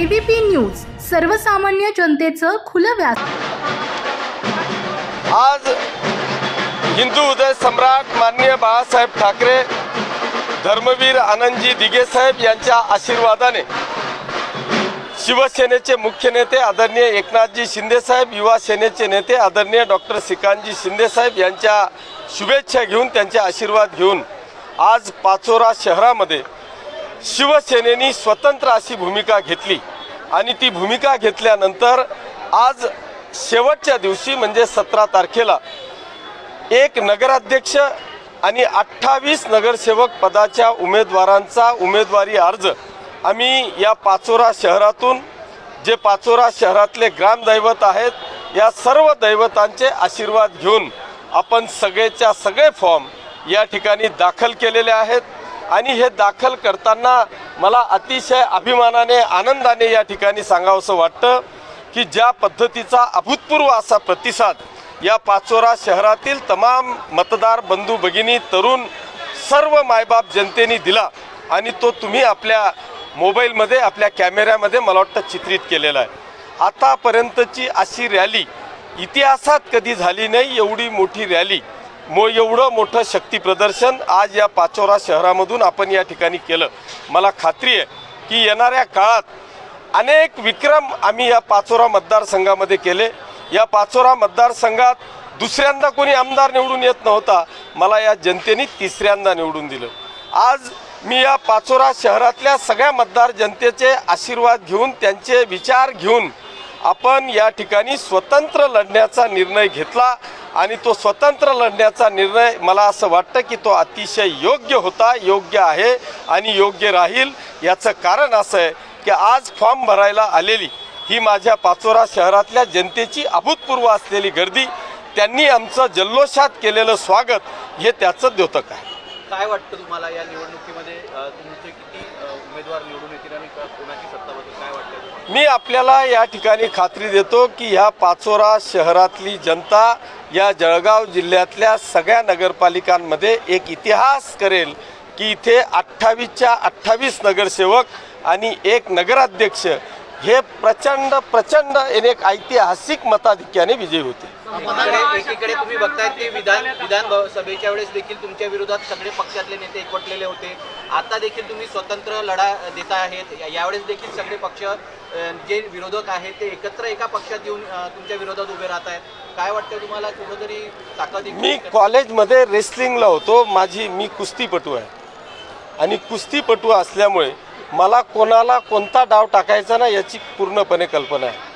ABP news सर्वसामान्य जनतेचं खुलं व्यास आज हिंदू उदय सम्राट माननीय बाळासाहेब ठाकरे धर्मवीर आनंदजी दिघे साहेब यांच्या आशीर्वादाने शिवसेनेचे मुख्य नेते आदरणीय एकनाथजी शिंदे साहेब युवा सेनेचे नेते आदरणीय डॉक्टर श्रीकांतजी शिंदे साहेब यांच्या शुभेच्छा घेऊन त्यांचे आशीर्वाद घेऊन आज पाचोरा शहरामध्ये शिवसेनेनी स्वतंत्र अशी भूमिका घेतली. आणि ती भूमिका घेतल्यानंतर आज शेवटच्या दिवशी म्हणजे सतरा तारखेला एक नगराध्यक्ष आणि अठ्ठावीस नगरसेवक पदाच्या उमेदवारांचा उमेदवारी अर्ज आम्ही या पाचोरा शहरातून जे पाचोरा शहरातले ग्रामदैवत आहेत या सर्व दैवतांचे आशीर्वाद घेऊन आपण सगळेच्या सगळे फॉर्म या ठिकाणी दाखल केलेले आहेत. आणि हे दाखल करताना मला अतिशय अभिमानाने आनंदाने या ठिकाणी सांगावंसं वाटतं की ज्या पद्धतीचा अभूतपूर्व असा प्रतिसाद या पाचोरा शहरातील तमाम मतदार बंधू भगिनी तरुण सर्व मायबाप जनतेने दिला आणि तो तुम्ही आपल्या मोबाईलमध्ये आपल्या कॅमेऱ्यामध्ये मला वाटतं चित्रित केलेला आहे. आतापर्यंतची अशी रॅली इतिहासात कधी झाली नाही एवढी मोठी रॅली मो एवढं मोठं शक्ती प्रदर्शन आज या पाचोरा शहरामधून आपण या ठिकाणी केलं. मला खात्री आहे की येणाऱ्या काळात अनेक विक्रम आम्ही या पाचोरा मतदारसंघामध्ये केले. या पाचोरा मतदारसंघात दुसऱ्यांदा कोणी आमदार निवडून येत नव्हता. मला या जनतेने तिसऱ्यांदा निवडून दिलं. आज मी या पाचोरा शहरातल्या सगळ्या मतदार जनतेचे आशीर्वाद घेऊन त्यांचे विचार घेऊन आपण या ठिकाणी स्वतंत्र लढण्याचा निर्णय घेतला. आणि तो स्वतंत्र लढण्याचा निर्णय मला असं वाटतं की तो अतिशय योग्य होता योग्य आहे आणि योग्य राहील. याचं कारण असं आहे की आज फॉर्म भरायला आलेली ही माझ्या पाचोरा शहरातल्या जनतेची अभूतपूर्व असलेली गर्दी त्यांनी आमचं जल्लोषात केलेलं स्वागत हे त्याचं द्योतक आहे. काय वाटतं तुम्हाला या निवडणुकीमध्ये? तुमचे किती उमेदवार निवडून येतील आणि कोणाची सत्ता बसेल काय वाटतं तुम्हाला? मी आपल्याला या ठिकाणी खात्री देतो की ह्या पाचोरा शहरातली जनता या जळगाव जिल्ह्यातल्या सगळ्या नगरपालिकांमध्ये एक इतिहास करेल की इथे अठ्ठावीसच्या अठ्ठावीस नगरसेवक आणि एक नगराध्यक्ष हे प्रचंड प्रचंड एक ऐतिहासिक मताधिक्याने विजयी होते. एकीकडे तुम्ही बघताय की विधान विधान सभेच्या वेळेस देखील तुमच्या विरोधात सगळे पक्षातले नेते एकवटलेले होते. आता देखील तुम्ही स्वतंत्र लढा देता आहेत. यावेळेस देखील सगळे पक्ष जे विरोधक आहेत ते एकत्र एका पक्षात येऊन तुमच्या विरोधात उभे राहत आहेत. काय वाटतं तुम्हाला? कुठंतरी ताकद मी कॉलेजमध्ये रेसलिंगला होतो. माझी मी कुस्तीपटू आहे. आणि कुस्तीपटू असल्यामुळे मला कोणाला कोणता डाव टाकायचा ना याची पूर्णपणे कल्पना आहे.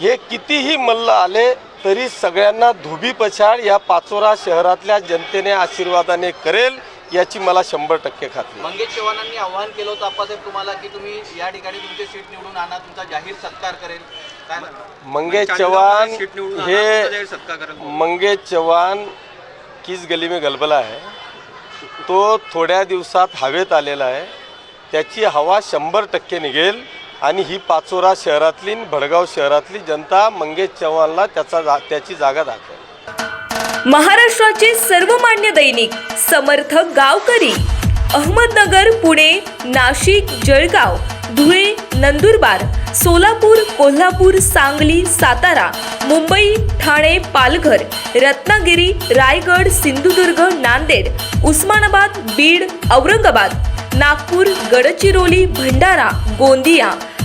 हे कितीही मल्ल आले तरी सगळ्यांना धोबी पछाड या पाचोरा शहरातल्या जनतेने आशीर्वादाने करेल याची मला शंभर टक्के खात्री. मंगेश चव्हाणांनी आव्हान केलं होतं आप्पासाहेब तुम्हाला की तुम्ही या ठिकाणी तुमचे सीट निवडून आणा तुमचा जाहीर सत्कार करेल? मंगेश चौहान हे मंगेश चौहान किस गली में गलबला आहे तो थोड्या दिवसात हवेत आलेला आहे. त्याची हवा शंभर टक्के निघेल. आणि ही पाचोरा शहरातली भडगाव शहरातली जनता मंगेश चव्हाणला त्याचा जा त्याची जागा दाखवेल. महाराष्ट्राचे सर्वमान्य दैनिक समर्थ गावकरी अहमदनगर पुणे नाशिक जळगाव धुळे नंदुरबार सोलापूर कोल्हापूर सांगली सातारा मुंबई ठाणे पालघर रत्नागिरी रायगड सिंधुदुर्ग नांदेड उस्मानाबाद बीड औरंगाबाद नागपूर गडचिरोली भंडारा गोंदिया